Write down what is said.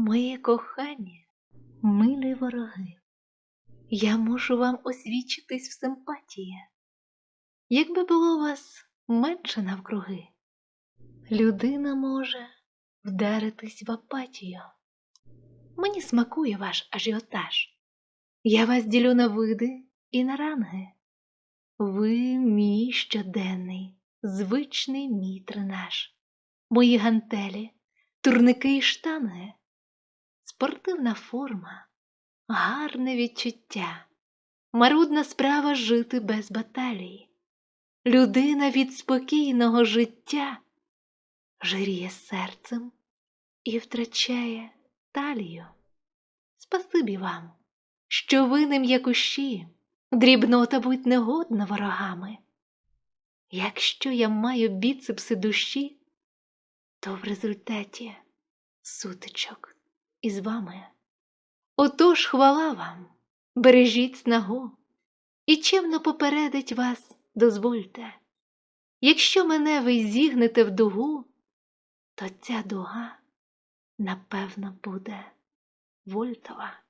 Моє кохання, милі вороги, я мушу вам освічитись в симпатії. Якби було вас менше навкруги, людина може вдаритись в апатію. Мені смакує ваш ажіотаж. Я вас ділю на види і на ранги. Ви мій щоденний, звичний мій тренаж, мої гантелі, турники і штанги, спортивна форма, гарне відчуття, марудна справа жити без баталій. Людина від спокійного життя жиріє серцем і втрачає талію. Спасибі вам, що ви не м'якуші, дрібнота будь негодна ворогами. Якщо я маю біцепси душі, то в результаті сутичок із вами. Отож хвала вам, бережіть снагу, і чимно попередить вас дозвольте. Якщо мене ви зігнете в дугу, то ця дуга, напевно, буде вольтова.